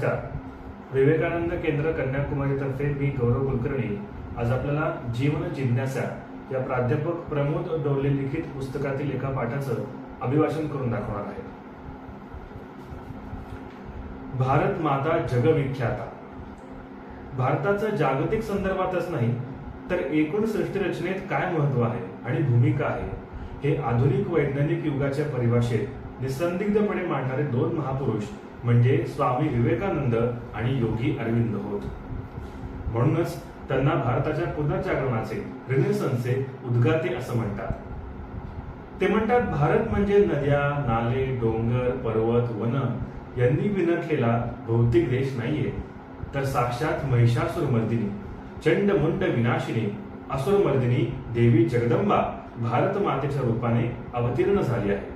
नमस्कार. विवेकानंद केंद्र कन्याकुमारीतर्फे मी गौरव कुलकर्णी. आज आपल्याला जीवन जिज्ञासा या प्राध्यापक प्रमोद डोले लिखित पुस्तकातील एका पाठाचं अभिवाचन करून दाखवणार आहे. भारत माता जगविख्याता. भारताचं जागतिक संदर्भातच नाही तर एकूण सृष्टीरचनेत काय महत्त्व आहे आणि भूमिका आहे हे आधुनिक वैज्ञानिक युगाच्या परिभाषेत निसंदिग्धपणे मांडणारे दोन महापुरुष म्हणजे स्वामी विवेकानंद आणि योगी अरविंद होत. म्हणूनच त्यांना भारताच्या पुनर्जागरणाचे रिनेसन्सचे उद्गाते असं म्हणतात. ते म्हणतात भारत म्हणजे नद्या नाले डोंगर पर्वत वन यांनी विनटलेला भौतिक देश नाहीये. तर साक्षात महिषासुरमर्दिनी चंडमुंड विनाशिनी असुरमर्दिनी देवी जगदंबा भारत मातेच्या रूपाने अवतीर्ण झाली आहे.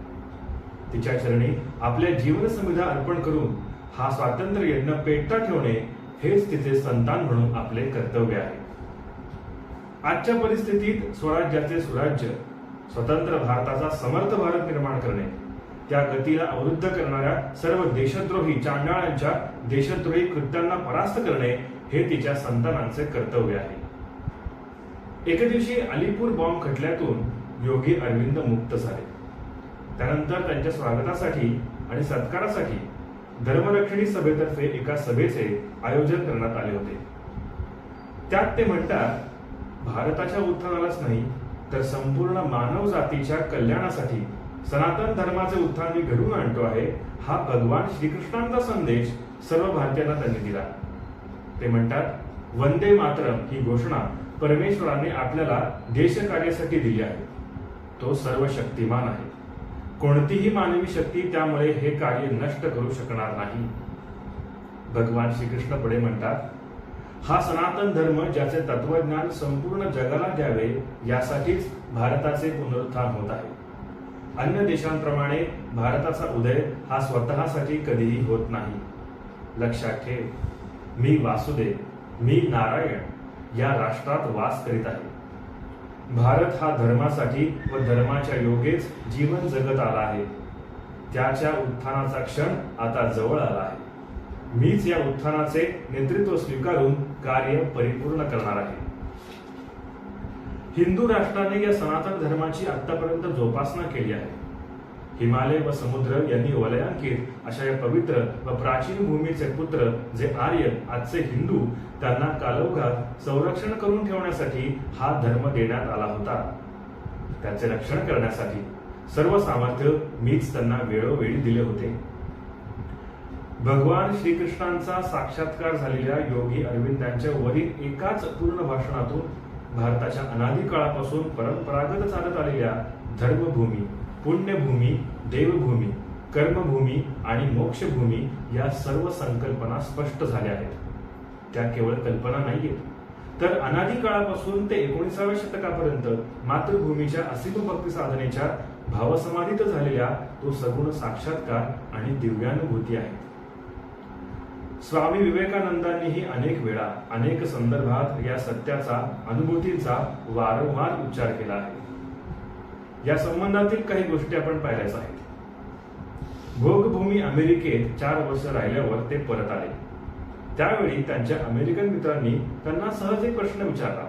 तिच्या चरणी आपल्या जीवन संविधा अर्पण करून हा स्वातंत्र्य यज्ञ पेटता ठेवणे हेच तिचे संतान म्हणून आपले कर्तव्य आहे. आजच्या परिस्थितीत स्वराज्याचे सुराज्य स्वतंत्र भारताचा समर्थ भारत निर्माण करणे त्या गतीला अवरुद्ध करणाऱ्या सर्व देशद्रोही चांडाळांच्या देशद्रोही कृत्यांना परास्त करणे हे तिच्या संतानांचे कर्तव्य आहे. एके दिवशी अलीपूर बॉम्ब खटल्यातून योगी अरविंद मुक्त झाले. त्यानंतर त्यांच्या स्वागतासाठी आणि सत्कारासाठी धर्मरक्षणी सभेतर्फे एका सभेचे आयोजन करण्यात आले होते. त्यात ते म्हणतात भारताच्या उत्थानालाच नाही तर संपूर्ण मानव जातीच्या कल्याणासाठी सनातन धर्माचे उत्थान मी घडवून आणतो आहे हा भगवान श्रीकृष्णांचा संदेश सर्व भारतीयांना त्यांनी दिला. ते म्हणतात वंदे मातरम ही घोषणा परमेश्वराने आपल्याला देशकार्यासाठी दिली आहे. तो सर्व शक्तिमान आहे. कोणतीही मानवी शक्ती त्यामुळे हे कार्य नष्ट करू शकणार नाही. भगवान श्रीकृष्ण पुढे म्हणतात हा सनातन धर्म ज्याचे तत्वज्ञान संपूर्ण जगाला द्यावे यासाठीच भारताचे पुनरुत्थान होत आहे. अन्य देशांप्रमाणे भारताचा उदय हा स्वतःसाठी कधीही होत नाही. लक्षात ठेव मी वासुदेव मी नारायण या राष्ट्रात वास करीत आहे. भारत हा धर्मासाठी व धर्माच्या योगेच जीवन जगत आला आहे. त्याच्या उत्थानाचा क्षण आता जवळ आला आहे. मीच या उत्थानाचे नेतृत्व स्वीकारून कार्य परिपूर्ण करणार आहे. हिंदू राष्ट्राने या सनातन धर्माची आतापर्यंत जोपासना केली आहे. हिमालय व समुद्र यांनी वलयांकित अशा या पवित्र व प्राचीन भूमीचे पुत्र जे आर्य आजचे हिंदू त्यांना कालौघात संरक्षण करून ठेवण्यासाठी हा धर्म देण्यात आला होता. त्याचे रक्षण करण्यासाठी सर्व सामर्थ्य मीच त्यांना वेळोवेळी दिले होते. भगवान श्रीकृष्णांचा साक्षात्कार झालेल्या योगी अरविंदांच्या वरील एकाच पूर्ण भाषणातून भारताच्या अनादी काळापासून परंपरागत चालत आलेल्या धर्मभूमी पुण्यभूमी देवभूमी कर्मभूमी आणि मोक्षभूमी या सर्व संकल्पना स्पष्ट झाल्या आहेत. त्या केवळ कल्पना नाहीयेत तर अनादी काळापासून ते एकोणीसाव्या शतकापर्यंत मातृभूमीच्या असीम भक्ती साधनेच्या भावसमाधीत झालेल्या तो सगुण साक्षात्कार आणि दिव्यानुभूती आहे. स्वामी विवेकानंदांनीही अनेक वेळा अनेक संदर्भात या सत्याचा अनुभूतीचा वारंवार उच्चार केला आहे. या संबंधातील काही गोष्टी आपण पाहिल्याच आहेत. भोगभूमी अमेरिकेत चार वर्ष राहिल्यावर ते परत आले. त्यावेळी त्यांच्या अमेरिकन मित्रांनी त्यांना सहज एक प्रश्न विचारला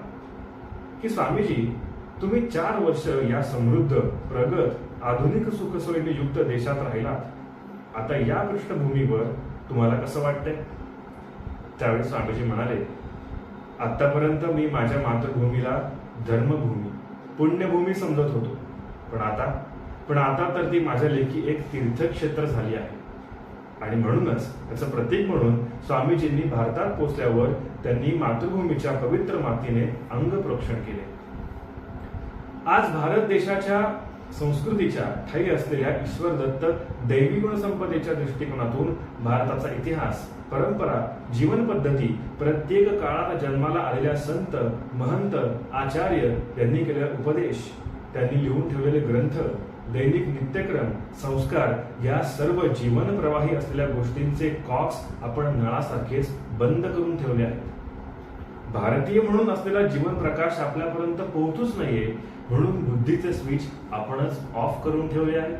की स्वामीजी तुम्ही चार वर्ष या समृद्ध प्रगत आधुनिक सुखसोयीने युक्त देशात राहिलात. आता या पृष्ठभूमीवर तुम्हाला कसं वाटतंय? त्यावेळी स्वामीजी म्हणाले आतापर्यंत मी माझ्या मातृभूमीला धर्मभूमी पुण्यभूमी समजत होतो. पण आता पण आता तर ती माझ्या लेखी एक तीर्थक्षेत्र झाली आहे. आणि म्हणूनच त्याचं प्रतीक म्हणून स्वामीजींनी भारतात पोचल्यावर त्यांनी मातृभूमीच्या पवित्र मातीने अंग प्रोक्षण केले. आज भारत देशाच्या संस्कृतीच्या ठाई असलेल्या ईश्वर दत्त दैवी गुणसंपदेच्या दृष्टिकोनातून भारताचा इतिहास परंपरा जीवन पद्धती प्रत्येक काळात जन्माला आलेल्या संत महंत आचार्य यांनी केलेला उपदेश त्यांनी लिहून ठेवलेले ग्रंथ दैनिक नित्यक्रम संस्कार या सर्व जीवन प्रवाही असलेल्या गोष्टींचे कॉक्स आपण नळासारखेच बंद करून ठेवले आहेत. भारतीय म्हणून असलेला जीवन प्रकाश आपल्यापर्यंत पोहोचूच नाहीये म्हणून बुद्धीचे स्विच आपणच ऑफ करून ठेवले आहेत.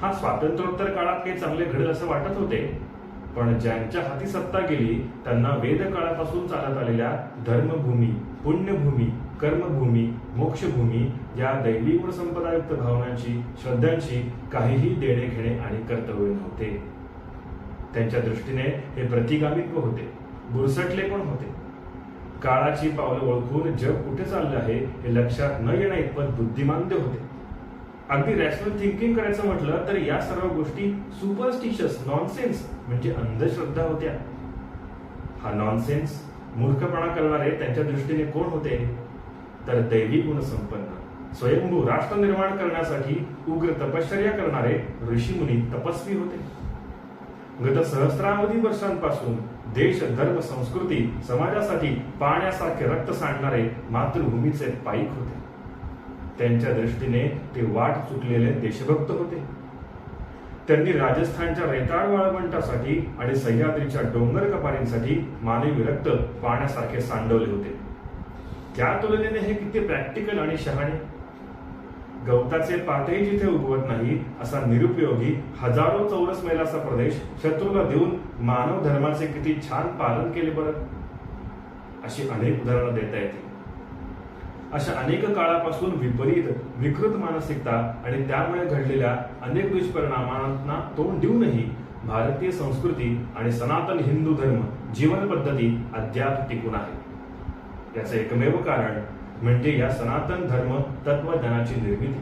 हा स्वातंत्र्योत्तर काळात काही चांगले घडेल असं वाटत होते पण ज्यांच्या हाती सत्ता गेली त्यांना वेद काळापासून चालत आलेल्या धर्मभूमी पुण्यभूमी कर्मभूमी मोक्षभूमी या दैवी गुणसंपदायुक्त भावनांची श्रद्धांची काहीही देणे घेणे आणि कर्तव्य नव्हते. त्यांच्या दृष्टीने हे प्रतिगामित्व होते. बुरसटले पण होते. काळाची पावलं ओळखून जग कुठे चाललं आहे हे लक्षात न येण्या इतपत बुद्धिमांद्य होते. अगदी रॅशनल थिंकिंग करायचं म्हटलं तर या सर्व गोष्टी सुपरस्टिशियस नॉनसेन्स म्हणजे अंधश्रद्धा होत्या. हा नॉनसेन्स मूर्खपणा करणारे त्यांच्या दृष्टीने कोण होते? तर दैवी गुणसंपन्न स्वयंभू राष्ट्र निर्माण करण्यासाठी उग्र तपश्चर्या करणारे ऋषीमुनी तपस्वी होते. गत सहस्रावधी वर्षांपासून देश धर्म संस्कृती समाजासाठी पाण्यासारखे रक्त सांडणारे मातृभूमीचे पाईक होते. त्यांच्या दृष्टीने ते वाट चुकलेले देशभक्त होते. त्यांनी राजस्थानच्या रेताळ वाळवंटासाठी आणि सह्याद्रीच्या डोंगर कपारींसाठी मानवी रक्त पाण्यासारखे सांडवले होते. त्या तुलनेने हे किती प्रॅक्टिकल आणि शहाणे. गवताचे पातही जिथे उगवत नाही असा निरुपयोगी हजारो चौरस मैलाचा प्रदेश शत्रूला देऊन मानव धर्माचे किती छान पालन केले बरं. अशी अनेक उदाहरणं देता येतील. अशा अनेक काळापासून विपरीत विकृत मानसिकता आणि त्यामुळे घडलेल्या अनेक दुष्परिणामांना तोंड देऊनही भारतीय संस्कृती आणि सनातन हिंदू धर्म जीवन पद्धती अद्याप टिकून आहे. याचे एकमेव कारण म्हणजे या सनातन धर्म तत्वज्ञानाची निर्मिती.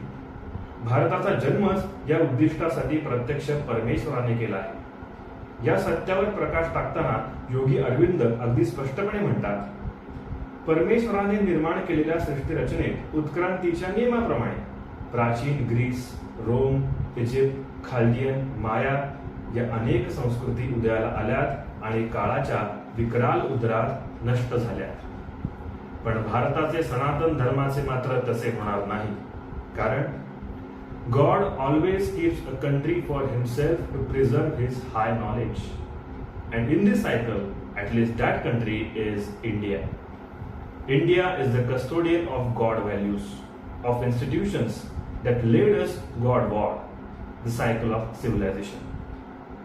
भारताचा जन्मच या उद्दिष्टासाठी प्रत्यक्ष परमेश्वराने केला आहे. या सत्यावर प्रकाश टाकताना योगी अरविंद अगदी स्पष्टपणे म्हणतात परमेश्वराने निर्माण केलेल्या सृष्टी रचनेत उत्क्रांतीच्या नियमाप्रमाणे प्राचीन Greece Rome Egypt Chaldean Maya या अनेक संस्कृती उदयाला आल्यात आणि काळाच्या विकराल उदरात नष्ट झाल्यात. पण भारताचे सनातन धर्माचे मात्र तसे होणार नाही. कारण God always gives a country for himself to preserve his high knowledge and in this cycle at least that country is India India is the custodian of God values, of institutions that led us Godward, the cycle of civilization.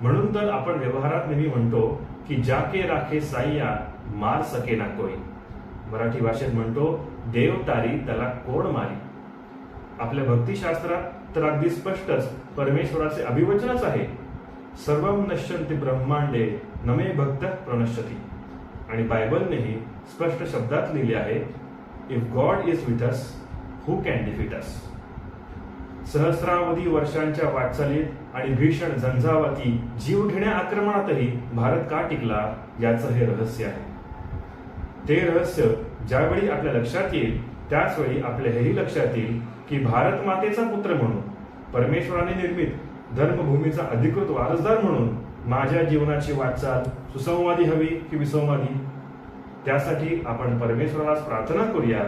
म्हणून तर आपण व्यवहारात नेहमी म्हणतो की जाके राखे साईया मार सके ना कोई. मराठी भाषेत म्हणतो देव तारी त्याला कोण मारी? आपल्या भक्तिशास्त्रात तर अगदी स्पष्टच परमेश्वराचे अभिवचनच आहे. सर्वम नश्यंती ब्रह्मांडे नमे भक्त प्रणश्यती. आणि बायबलनेही स्पष्ट शब्दात लिहिले आहे if God is with us who can defeat us सहस्रावधी वर्षांच्या वाटचालीत आणि भीषण झंझावाती जीव घेण्या आक्रमणातही भारत का टिकला याचं हे रहस्य आहे. ते रहस्य ज्यावेळी आपल्या लक्षात येईल त्याचवेळी आपल्या हेही लक्षात येईल की भारत मातेचा पुत्र म्हणून परमेश्वराने निर्मित धर्मभूमीचा अधिकृत वारसदार म्हणून माझ्या जीवनाची वाटचाल सुसंवादी हवी की विसंवादी? त्यासाठी आपण परमेश्वरालाच प्रार्थना करूया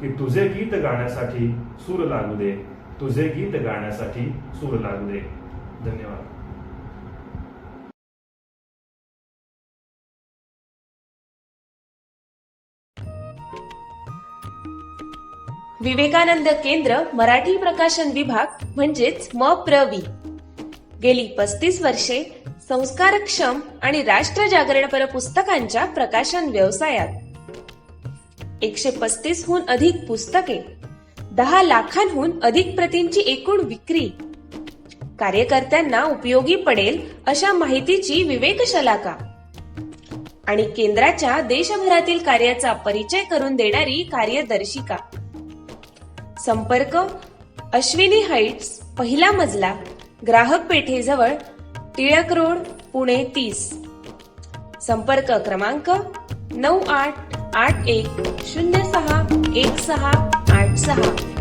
की तुझे गीत गाण्यासाठी सूर लागू दे. तुझे गीत गाण्यासाठी सूर लागू दे. धन्यवाद. विवेकानंद केंद्र मराठी प्रकाशन विभाग म्हणजेच म प्रवी गेली पस्तीस वर्षे संस्कारक्षम आणि राष्ट्र जागरणपर पुस्तकांच्या प्रकाशन व्यवसायात. एकशे पस्तीस हून अधिक पुस्तके दहा लाखांहून अधिक प्रतींची एकूण विक्री. कार्यकर्त्यांना उपयोगी पडेल अशा माहितीची विवेकशलाका. आणि केंद्राच्या देशभरातील कार्याचा परिचय करून देणारी कार्यदर्शिका. संपर्क अश्विनी हाईट्स पहिला मजला ग्राहक पेठेजवळ टिळक रोड पुणे तीस. संपर्क क्रमांक नऊ आठ आठ एक शून्य सहा एक सहा आठ सहा.